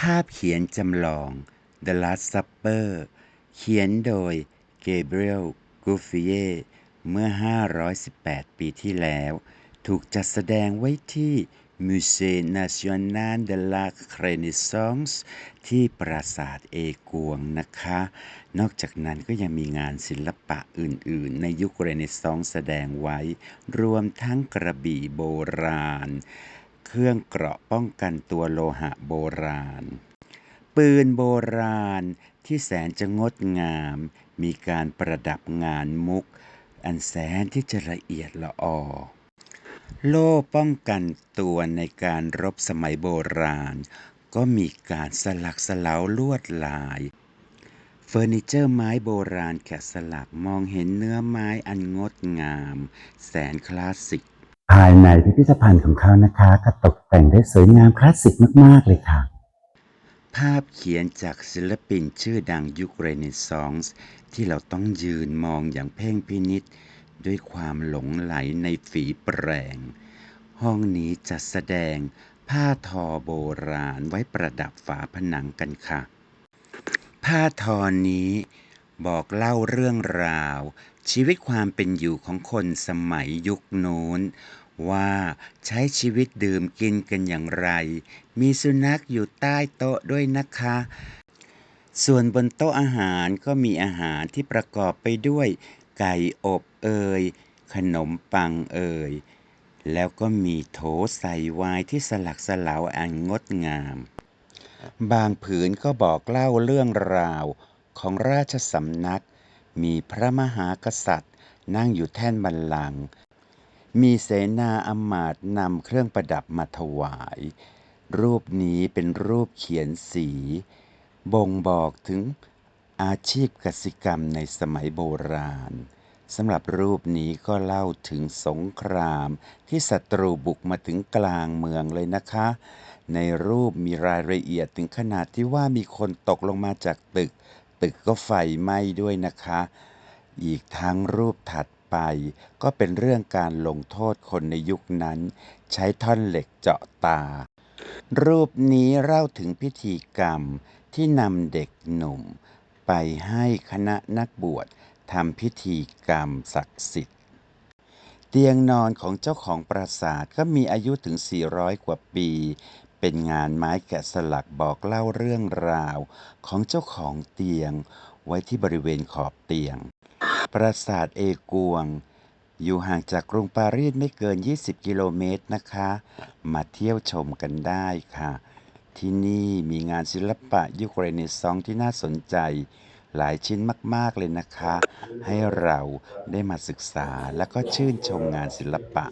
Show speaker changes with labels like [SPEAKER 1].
[SPEAKER 1] ภาพเขียนจำลอง The Last Supper เขียนโดย Gabriel Gouffier เมื่อ 518 ปีที่แล้ว ถูกจัดแสดงไว้ที่ Musée National de la Renaissance ที่ปราสาทเอกวงนะคะ นอกจากนั้นก็ยังมีงานศิลปะอื่นๆ ในยุคเรเนซองส์แสดงไว้ รวมทั้งกระบี่โบราณ เครื่องเกราะป้องกันตัวโลหะโบราณ ปืนโบราณที่แสนจะงดงาม มีการประดับงานมุก อันแสนที่จะละเอียดละออโล่ป้องกันตัวในการรบสมัยโบราณ ก็มีการสลักสลาวลวดลาย เฟอร์นิเจอร์ไม้โบราณแกะสลักมองเห็นเนื้อไม้อันงดงาม แสนคลาสสิก ภายในพิพิธภัณฑ์ของเขานะคะก็ตกแต่งได้สวยงามคลาสสิกมาก ๆ เลยค่ะ ภาพเขียนจากศิลปินชื่อดังยุคเรเนซองส์ที่เราต้องยืนมองอย่างเพ่งพินิษด้วยความหลงไหลในฝีแปรงห้องนี้จัดแสดงผ้าทอโบราณไว้ประดับฝาผนังกันค่ะ ผ้าทอนี้บอกเล่าเรื่องราว ชีวิตความเป็นอยู่ของคนสมัยยุคโน้น ว่าใช้ชีวิตดื่มกินกันอย่างไร มีสุนัขอยู่ใต้โต๊ะด้วยนะคะ ส่วนบนโต๊ะอาหารก็มีอาหารที่ประกอบไปด้วย ไก่อบเอ่ยขนมปังเอ่ยแล้วก็มีโถใส่ไวน์ที่สลักสลาวอันงดงาม บางผืนก็บอกเล่าเรื่องราวของราชสำนัก มีพระมหากษัตริย์นั่งอยู่แท่นบัลลังก์ มีเสนาอำมาตย์นำเครื่องประดับมาถวาย รูปนี้เป็นรูปเขียนสี บ่งบอกถึงอาชีพกสิกรรมในสมัยโบราณสำหรับรูปนี้ก็เล่าถึงสงครามที่ศัตรูบุกมาถึงกลางเมืองเลยนะคะ ในรูปมีรายละเอียดถึงขนาดที่ว่ามีคนตกลงมาจากตึก ตึกก็ไฟไหม้ด้วยนะคะ อีกทั้งรูปถัด ไป ก็เป็นเรื่องการลงโทษคนในยุคนั้น ใช้ท่อนเหล็กเจาะตา รูปนี้เล่าถึงพิธีกรรมที่นำเด็กหนุ่ม ไปให้คณะนักบวชทำพิธีกรรมศักดิ์สิทธิ์ เตียงนอนของเจ้าของปราสาทก็มีอายุถึง 400 กว่าปี เป็นงานไม้แกะสลักบอกเล่าเรื่องราวของเจ้าของเตียงไว้ที่บริเวณขอบเตียง ปราสาทเอกวง อยู่ห่างจากกรุงปารีสไม่เกิน 20 กิโลเมตรนะคะ มาเที่ยวชมกันได้ค่ะ ที่นี่มีงานศิลปะยุคเรเนซองส์ที่น่าสนใจ หลายชิ้นมาก ๆ เลยนะคะ ให้เราได้มาศึกษาและก็ชื่นชมงานศิลปะ